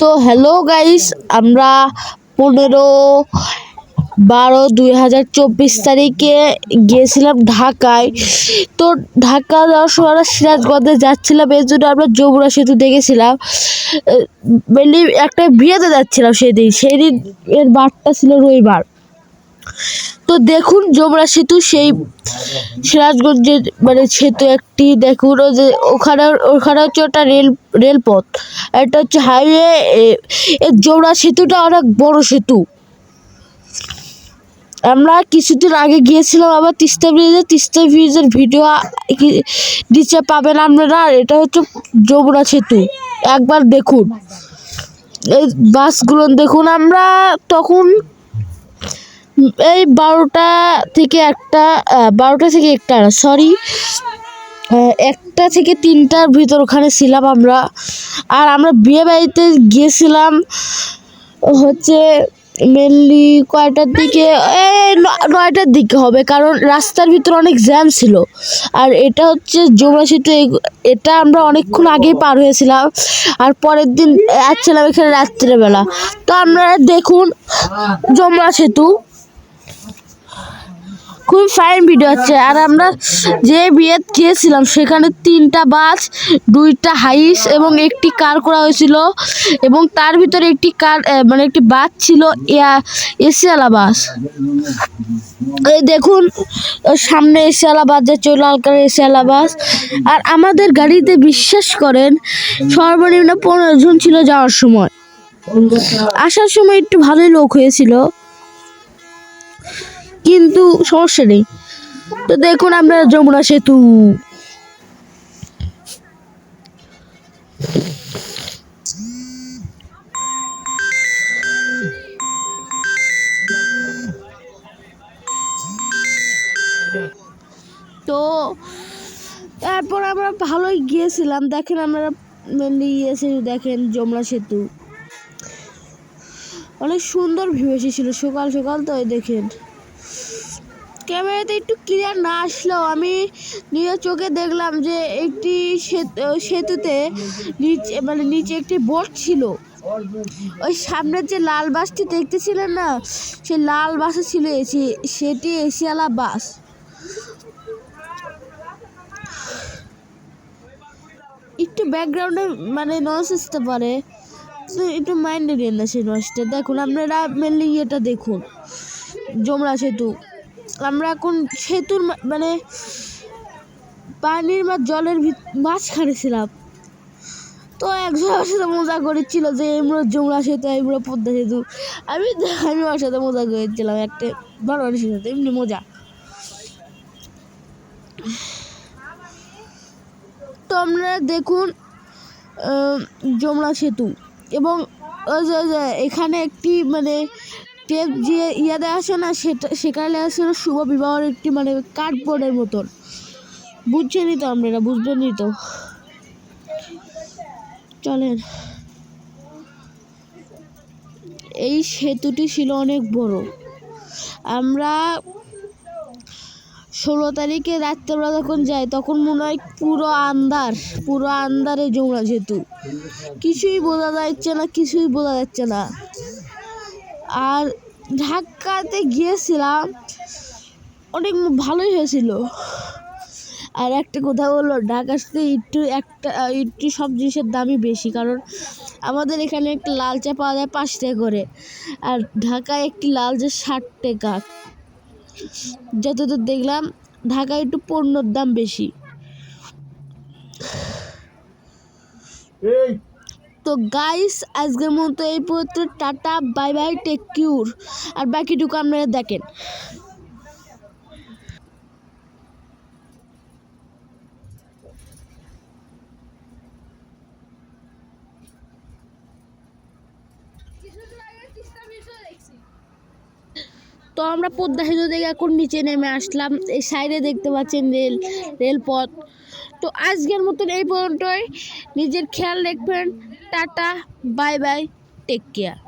তো hello guys আমরা পনেরো বারো দুই হাজার চব্বিশ তারিখে গিয়েছিলাম ঢাকায়। তো ঢাকা যাওয়ার সময় আমরা সিরাজগঞ্জে যাচ্ছিলাম, এর জন্য আমরা যমুনা সেতু দেখেছিলাম। মেনলি একটা বিয়েতে যাচ্ছিলাম সেদিন সেদিন এর বারটা ছিল রবিবার। তো দেখুন যমুনা সেতু, সেই সিরাজগঞ্জের মানে সেতু একটি দেখুন যে ওখানে ওখানে হচ্ছে ওটা রেল, রেলপথ। এটা হচ্ছে হাইওয়ে যমুনা সেতুটা অনেক বড় সেতু। আমরা কিছুদিন আগে গিয়েছিলাম, আবার তিস্তা ব্রিজে, তিস্তা ব্রিজের ভিডিও নিচে পাবেন আপনারা এটা হচ্ছে যমুনা সেতু। একবার দেখুন। এই বাসগুলো দেখুন, আমরা তখন এই বারোটা থেকে একটা বারোটা থেকে একটা সরি একটা থেকে তিনটার ভিতর ওখানে ছিলাম আমরা। আর আমরা বিয়ে বাড়িতে গিয়েছিলাম হচ্ছে মেনলি কয়টার দিকে নয়টার দিকে হবে, কারণ রাস্তার ভিতরে অনেক জ্যাম ছিল। আর এটা হচ্ছে যমুনা সেতু এটা আমরা অনেকক্ষণ আগেই পার হয়েছিলাম। আর পরের দিন আসছিলাম এখানে রাত্রেবেলা। তো আপনারা দেখুন যমুনা সেতু খুবই ফাইন ভিডিও হচ্ছে। আর আমরা যে বিয়ে গিয়েছিলাম, সেখানে তিনটা বাস, দুইটা হাইস এবং একটি কার করা হয়েছিল। এবং তার ভিতরে একটি কার মানে একটি বাস ছিল এসিয়ালা বাস। এই দেখুন, সামনে এসিয়ালা বাস যাচ্ছে লাল কালার এসিয়ালা বাস। আর আমাদের গাড়িতে বিশ্বাস করেন, সর্বনিম্ন পনেরো জন ছিল যাওয়ার সময়। আসার সময় একটু ভালোই লোক হয়েছিল। কিন্তু সমস্যা নেই। তো দেখুন আমরা যমুনা সেতু। তো তারপর আমরা ভালোই গিয়েছিলাম। দেখেন আমরা মেনলি ইয়েছে দেখেন যমুনা সেতু। অনেক সুন্দর ভিউ এসেছিল সকাল সকাল তো দেখেন। ক্যামেরাতে একটু ক্লিয়ার না আসলেও আমি নিজের চোখে দেখলাম যে একটি সেতু সেতুতে নিচে মানে নিচে একটি বোট ছিল। ওই সামনের যে লাল বাসটি দেখতেছিলেন না, সেই লাল বাসে ছিল এসি, সেটি এসিয়ালা বাস। একটু ব্যাকগ্রাউন্ডে মানে নয়েস আসতে পারে। একটু মাইন্ডে নিয়ে না সেই নয়েসটা দেখুন, আপনারা মেনলি ইয়েটা দেখুন। যমুনা সেতু। আমরা এখন সেতুর মানে পানির বা জলের মাঝখানে ছিলাম। তো একজন আমার সাথে মজা করেছিল যে আমরা যমুনা সেতু আমরা পদ্মা সেতু। আমি আমি ওর সাথে মজা করেছিলাম, একটা বড় মানুষের সাথে, এমনি মজা। তো আপনারা দেখুন যমুনা সেতু এবং এখানে একটি মানে যে ইয়ে দেওয়া আছে না, সেটা সেখানে লেখা না শুভ বিবাহের একটি মানে কার্ডবোর্ডের মতন। বুঝছেনই তো আপনারা বুঝবেনই তো। চলেন। এই সেতুটি ছিল অনেক বড়। আমরা ষোলো তারিখে রাত্রেবেলা যখন যাই, তখন মনে হয় পুরো আন্দার পুরো আন্দারে যমুনা সেতু। কিছুই বোঝা যাচ্ছে না, কিছুই বোঝা যাচ্ছে না। আর ঢাকাতে গিয়েছিলাম। অনেক ভালোই হয়েছিল। আর একটা কথা হলো ঢাকাতে একটু একটা, একটু সব জিনিসের দামই বেশি, কারণ আমাদের এখানে একটা লাল চা পাওয়া যায় পাঁচ টাকা করে, আর ঢাকায় একটি লাল চা ষাট টাকা। যতদূর দেখলাম, ঢাকায় একটু পণ্যর দাম বেশি। তো গাইস আজকের মতো এই পর্যন্ত, tata bye bye take care আর বাকিটুকু আপনারা দেখেন। তো আমরা পদ্মা সেতু থেকে এখন নিচে নেমে আসলাম। এই সাইডে দেখতে পাচ্ছেন রেল, রেলপথ। তো আজকের মতন এই পর্যন্তই। নিজের খেয়াল রাখবেন। Tata bye bye take care